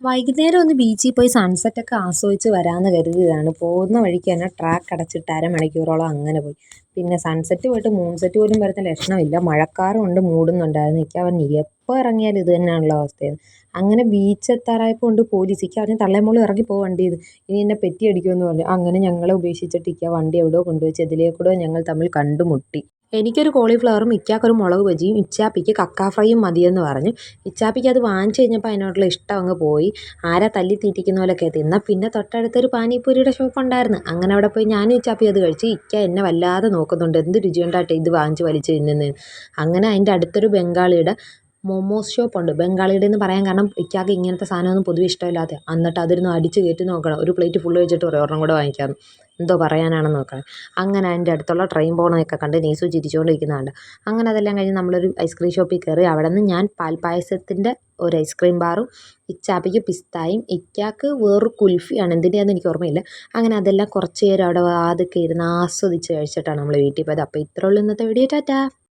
വൈകുന്നേരം ഒന്ന് ബീച്ചിൽ പോയി സൺസെറ്റ് ഒക്കെ ആസ്വദിച്ച് വരാമെന്ന് കരുതിയതാണ് പോകുന്ന വഴിക്ക് തന്നെ ട്രാക്ക് അടച്ചിട്ട് അരമണിക്കൂറോളം അങ്ങനെ പോയി. പിന്നെ സൺസെറ്റ് പോയിട്ട് മൂൺസെറ്റ് പോലും വരുന്ന ലക്ഷണമില്ല. മഴക്കാറും ഉണ്ട് മൂടുന്നുണ്ടായിരുന്നു. എനിക്ക് അവർ എപ്പോൾ ഇറങ്ങിയാലും ഇത് തന്നെയാണുള്ള അവസ്ഥയെന്ന്. അങ്ങനെ ബീച്ച് എത്താറായപ്പോൾ ഉണ്ട് പോലീസ് ഇക്ക പറഞ്ഞു തള്ളയും മോളും ഇറങ്ങി പോകേണ്ടി ഇത്. ഇനി എന്നെ പെറ്റി അടിക്കുമെന്ന് പറഞ്ഞു. അങ്ങനെ ഞങ്ങളെ ഉപേക്ഷിച്ചിട്ട് ഇക്ക വണ്ടി എവിടെയോ കൊണ്ടുവച്ച് ഇതിലേക്കൂടെ ഞങ്ങൾ തമ്മിൽ കണ്ടുമുട്ടി. എനിക്കൊരു കോളിഫ്ലവറും ഇക്കാക്കൊരു മുളക് ബജിയും ഇച്ചാപ്പിക്ക് കക്ക ഫ്രൈയും മതിയെന്ന് പറഞ്ഞു. ഇച്ചാപ്പിക്ക് അത് വാങ്ങിച്ചു കഴിഞ്ഞപ്പോൾ അതിനോടുള്ള ഇഷ്ടം അങ്ങ് പോയി. ആരാ തല്ലി തീറ്റിക്കുന്ന പോലെയൊക്കെ തിന്നാൽ പിന്നെ തൊട്ടടുത്തൊരു പാനിപ്പൂരിയുടെ ഷോപ്പ് ഉണ്ടായിരുന്നു. അങ്ങനെ അവിടെ പോയി ഞാനും ഇച്ചാപ്പി അത് കഴിച്ച് ഇക്ക എന്നെ വല്ലാതെ നോക്കുന്നുണ്ട്. എന്ത് രുചിയുണ്ടാട്ടെ ഇത് വാങ്ങിച്ച് വലിച്ച് തിന്നുന്നത് അങ്ങനെ അതിന്റെ അടുത്തൊരു ബംഗാളിയുടെ മൊമോസ് ഷോപ്പുണ്ട് ബംഗാളിയുടെ എന്ന് പറയാൻ കാരണം ഇക്കാക്ക് ഇങ്ങനത്തെ സാധനമൊന്നും പൊതുവെ ഇഷ്ടമില്ലാത്ത. എന്നിട്ട് അതിരുന്ന് അടിച്ച് കയറ്റി നോക്കണം. ഒരു പ്ലേറ്റ് ഫുള്ള് വെച്ചിട്ട് പറയും ഒരെണ്ണം കൂടെ വാങ്ങിക്കാം എന്തോ പറയാനാണെന്ന് നോക്കണം. അങ്ങനെ അതിന്റെ അടുത്തുള്ള ട്രെയിൻ പോകണമൊക്കെ കണ്ട് നീസു ചിരിച്ചുകൊണ്ട് കണ്ട് അങ്ങനെ അതെല്ലാം കഴിഞ്ഞ് നമ്മളൊരു ഐസ്ക്രീം ഷോപ്പിൽ കയറി. അവിടെ നിന്ന് ഞാൻ പാൽപ്പായസത്തിന്റെ ഒരു ഐസ്ക്രീം ബാറും ഇച്ചാപ്പിക്ക് പിസ്തായും ഇക്കാക്ക് വേറൊരു കുൽഫിയാണ്. എന്തിന്റെയാണെന്ന് എനിക്ക് ഓർമ്മയില്ല. അങ്ങനെ അതെല്ലാം കുറച്ച് നേരം അവിടെ അതൊക്കെ ഇരുന്ന് ആസ്വദിച്ച് കഴിച്ചിട്ടാണ് നമ്മൾ വീട്ടിൽ പോയത്. അപ്പോൾ ഇത്രയുള്ളൂ ഇന്നത്തെ വീഡിയോ ടാറ്റാ.